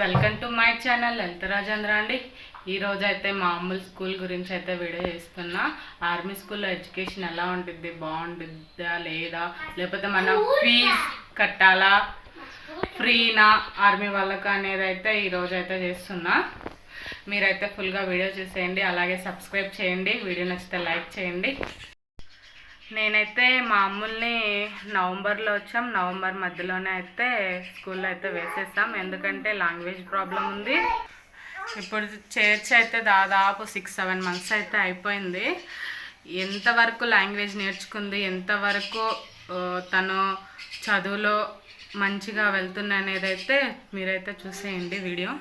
Welcome to my channel Lalitha Rajendra అండి. ఈరోజు అయితే మామూలు స్కూల్ గురించి అయితే వీడియో చేస్తున్నా. ఆర్మీ స్కూల్లో ఎడ్యుకేషన్ ఎలా ఉంటుంది బాగుంటుందా లేదా? లేకపోతే మనం ఫీజ్ కట్టాలా? ఫ్రీనా? ఆర్మీ వాళ్ళకు అనేది అయితే ఈరోజు అయితే చేస్తున్నా. మీరైతే ఫుల్గా వీడియో చూసేయండి. అలాగే సబ్స్క్రైబ్ చేయండి. వీడియో నచ్చితే లైక్ చేయండి. నేనైతే మా అమ్ముల్ని నవంబర్లో వచ్చాం. నవంబర్ మధ్యలోనే అయితే స్కూల్లో అయితే వేసేసాం. ఎందుకంటే లాంగ్వేజ్ ప్రాబ్లం ఉంది. ఇప్పుడు చేర్చి అయితే దాదాపు సిక్స్ సెవెన్ మంత్స్ అయితే అయిపోయింది. ఎంతవరకు లాంగ్వేజ్ నేర్చుకుంది ఎంతవరకు తను చదువులో మంచిగా వెళ్తుంది అనేది అయితే మీరైతే చూసేయండి వీడియో.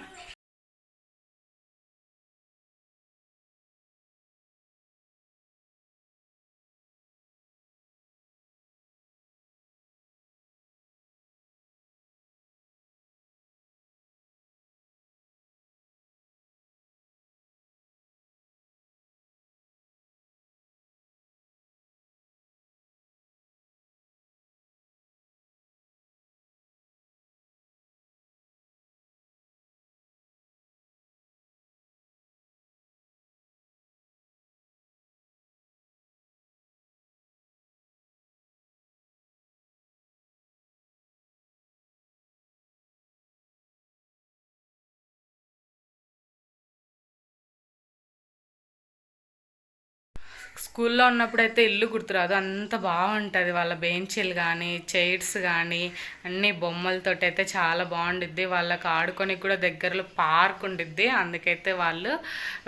స్కూల్లో ఉన్నప్పుడు అయితే ఇల్లు గుర్తురాదు. అంత బాగుంటుంది. వాళ్ళ బెంచీలు కానీ చైర్స్ కానీ అన్ని బొమ్మలతోటి అయితే చాలా బాగుండిద్ది. వాళ్ళకి ఆడుకొని కూడా దగ్గరలో పార్క్ ఉండిద్ది. అందుకైతే వాళ్ళు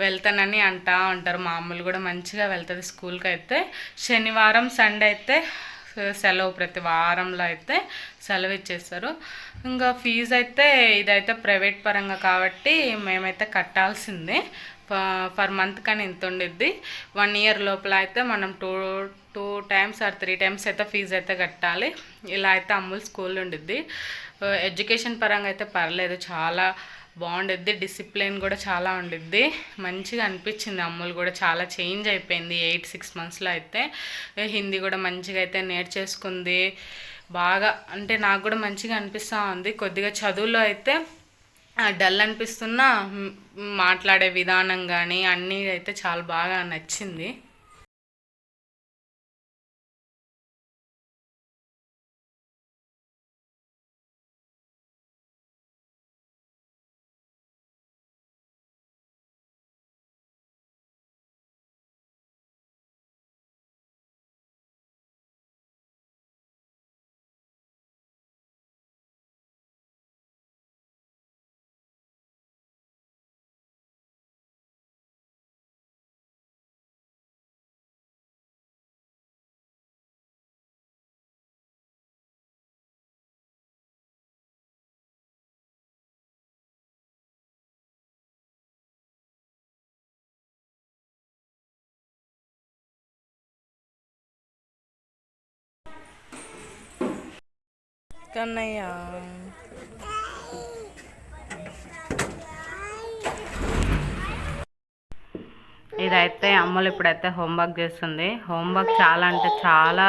వెళ్తానని అంటా ఉంటారు. మామూలు కూడా మంచిగా వెళ్తుంది స్కూల్కి అయితే శనివారం సండే అయితే సెలవు ప్రతి వారంలో అయితే సెలవు ఇచ్చేస్తారు. ఇంకా ఫీజు అయితే ఇదైతే ప్రైవేట్ పరంగా కాబట్టి మేమైతే కట్టాల్సిందే. పర్ మంత్ కానీ ఇంత ఉండిద్ది. వన్ ఇయర్ లోపల అయితే మనం two two times or three times అయితే ఫీజు అయితే కట్టాలి. ఇలా అయితే అమ్ముల్ స్కూల్ ఉండిద్ది. ఎడ్యుకేషన్ పరంగా అయితే పర్లేదు. చాలా బాగుండిద్ది డిసిప్లిన్ కూడా చాలా ఉండిద్ది. మంచిగా అనిపించింది అమ్ములు కూడా చాలా చేంజ్ అయిపోయింది ఎయిట్ సిక్స్ మంత్స్లో అయితే. హిందీ కూడా మంచిగా అయితే నేర్చేసుకుంది. బాగా అంటే నాకు కూడా మంచిగా అనిపిస్తూ ఉంది. కొద్దిగా చదువులో అయితే డల్ అనిపిస్తున్నా మాట్లాడే విధానం కానీ అన్నీ అయితే చాలా బాగా నచ్చింది. కన్నయ్య. ఇదైతే అమ్మలు ఇప్పుడైతే హోంవర్క్ చేస్తుంది. హోంవర్క్ చాలా అంటే చాలా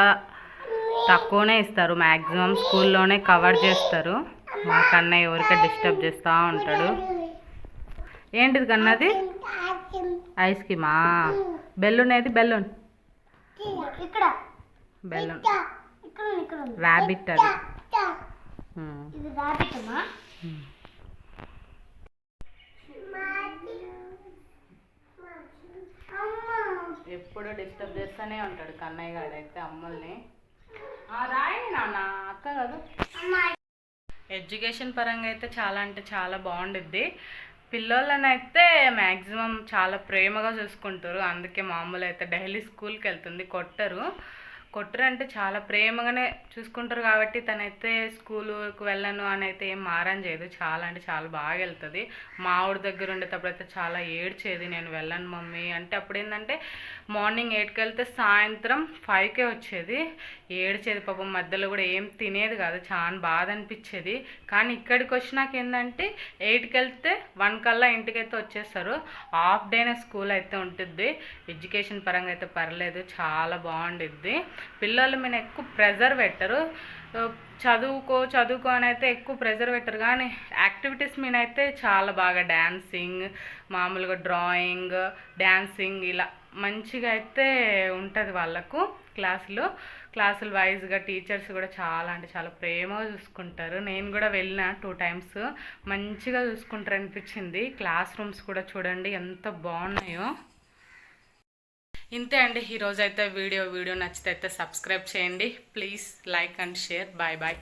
తక్కువనే ఇస్తారు. మ్యాక్సిమం స్కూల్లోనే కవర్ చేస్తారు. మా కన్నయ్య ఎవరికే డిస్టర్బ్ చేస్తూ ఉంటాడు. ఏంటిది కన్నది? ఐస్ క్రీమా బెలూన్ ఏది? బెలూన్. ఇక్కడ. బెలూన్. ఇక్కడ. ఉంది, ఇక్కడ ఉంది. ర్యాబిట్ అది. ఇది రాబిట్ అమ్మా ఎప్పుడు డిస్టర్బ్ చేస్తూనే ఉంటాడు కన్నయ్య గారు అయితే అమ్మల్ని. ఆ, రాయండి నాన్న అక్క కాదు. ఎడ్యుకేషన్ పరంగా అయితే చాలా అంటే చాలా బాగుండిద్ది. పిల్లలని అయితే మ్యాక్సిమం చాలా ప్రేమగా చూసుకుంటారు. అందుకే మామూలు అయితే డైలీ స్కూల్కి వెళ్తుంది కొట్టరు. కొట్టరు అంటే చాలా ప్రేమగానే చూసుకుంటారు కాబట్టి తనైతే స్కూలుకు వెళ్ళను అని అయితే ఏం మారం చేయదు. చాలా అంటే చాలా బాగా వెళ్తుంది. మా ఆవిడ దగ్గర ఉండేటప్పుడు అయితే చాలా ఏడ్చేది నేను వెళ్ళను మమ్మీ అంటే అప్పుడు ఏంటంటే మార్నింగ్ ఎయిట్కి వెళ్తే సాయంత్రం ఫైవ్కే వచ్చేది. ఏడ్చేది పాపం మధ్యలో కూడా ఏం తినేది కాదు. చాలా బాధ అనిపించేది. కానీ ఇక్కడికి వచ్చినాక ఏంటంటే ఎయిట్కి వెళ్తే వన్ కల్లా ఇంటికైతే వచ్చేస్తారు. హాఫ్ డేనే స్కూల్ అయితే ఉంటుంది ఎడ్యుకేషన్ పరంగా అయితే పర్లేదు. చాలా బాగుండిద్ది. పిల్లలు మీద ఎక్కువ ప్రెజర్ పెట్టరు. చదువుకో చదువుకో అని అయితే ఎక్కువ ప్రెజర్ పెట్టరు. కానీ యాక్టివిటీస్ మీద అయితే చాలా బాగా డ్యాన్సింగ్ మామూలుగా డ్రాయింగ్ డ్యాన్సింగ్ ఇలా మంచిగా అయితే ఉంటుంది వాళ్ళకు క్లాసులు. క్లాసులు వైజ్గా టీచర్స్ కూడా చాలా అంటే చాలా ప్రేమగా చూసుకుంటారు. నేను కూడా వెళ్ళిన టూ టైమ్స్ మంచిగా చూసుకుంటారు అనిపించింది. క్లాస్ రూమ్స్ కూడా చూడండి ఎంత బాగున్నాయో. ఇంతే అండి. ఈరోజు అయితే వీడియో వీడియో నచ్చితే అయితే సబ్స్క్రైబ్ చేయండి. Please like and share. Bye bye.